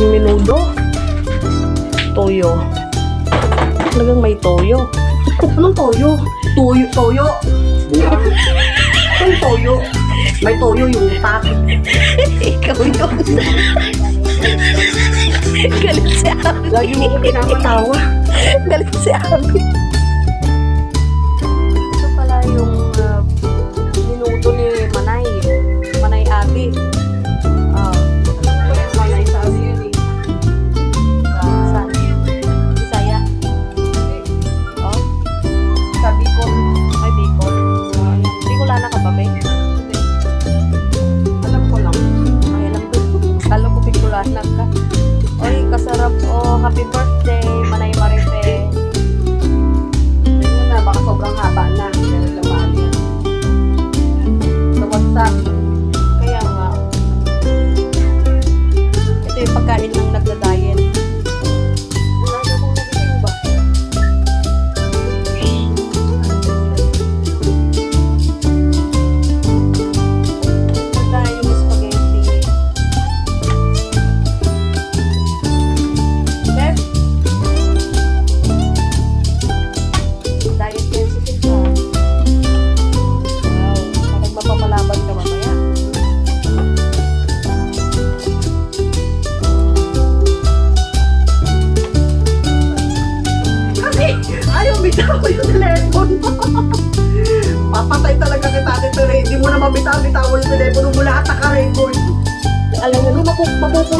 daming minudo. Toyo. Talagang may toyo. Anong toyo? Toyo, toyo. Anong toyo? May toyo yung utak. Ikaw yun. Galit si Abby. Lagi mo ko pinapatawa. Galit si Abby. Yung telepono. Papatay talaga kita dito rin. Hindi mo na mabitaw-bitaw yung telepono mo lahat. Alam na mukha ko yung cellphone mo.